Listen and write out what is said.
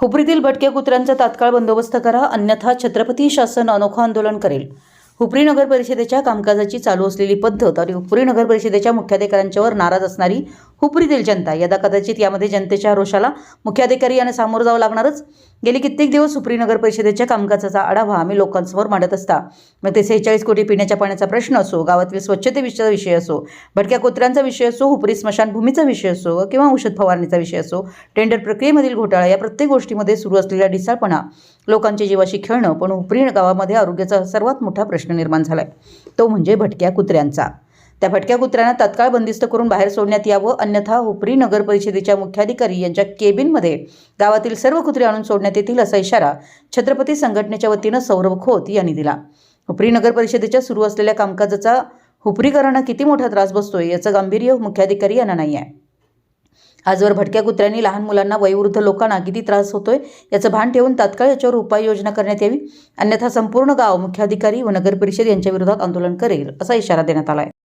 हुपरीतील भटक्या कुत्र्यांचा तात्काळ बंदोबस्त करा अन्यथा छत्रपती शासन अनोखं आंदोलन करेल. हुपरी नगर परिषदेच्या कामकाजाची चालू असलेली पद्धत आणि हुपरी नगर परिषदेच्या मुख्याधिकाऱ्यांच्यावर नाराज असणारी हुपरीतील जनता. यदा कदाचित यामध्ये जनतेच्या रोषाला मुख्याधिकारी यांना सामोरं जावं लागणारच. गेली कित्येक दिवस हुपरी नगर परिषदेच्या कामकाजाचा आढावा आम्ही लोकांसमोर मांडत असता. मग ते सेहेचाळीस कोटी पिण्याच्या पाण्याचा प्रश्न असो गावातील स्वच्छतेविषयीचा विषय असो भटक्या कुत्र्यांचा विषय असो हुपरी स्मशानभूमीचा विषय असो किंवा औषध फवारणीचा विषय असो टेंडर प्रक्रियेमधील घोटाळा या प्रत्येक गोष्टीमध्ये सुरू असलेला ढिसाळपणा लोकांच्या जीवाशी खेळणं पण हुपरी गावामध्ये आरोग्याचा सर्वात मोठा प्रश्न निर्माण झालाय. तो म्हणजे भटक्या कुत्र्यांचा. त्या भटक्या कुत्र्यांना तत्काळ बंदिस्त करून बाहेर सोडण्यात यावं अन्यथा हुपरी नगर परिषदेच्या मुख्याधिकारी यांच्या केबिनमध्ये गावातील सर्व कुत्रे आणून सोडण्यात येतील असा इशारा छत्रपती संघटनेच्या वतीनं सौरभ खोत यांनी दिला. हुपरी नगर परिषदेच्या सुरू असलेल्या कामकाजाचा हुपरीकरांना किती मोठा त्रास बसतोय याचं गांभीर्य मुख्याधिकारी यांना नाही आहे. आजवर भटक्या कुत्र्यांनी लहान मुलांना वयोवृद्ध लोकांना किती त्रास होतोय याचं भान ठेवून तात्काळ याच्यावर उपाययोजना करण्यात यावी अन्यथा संपूर्ण गाव मुख्याधिकारी व नगर परिषद यांच्या विरोधात आंदोलन करेल असा इशारा देण्यात आला आहे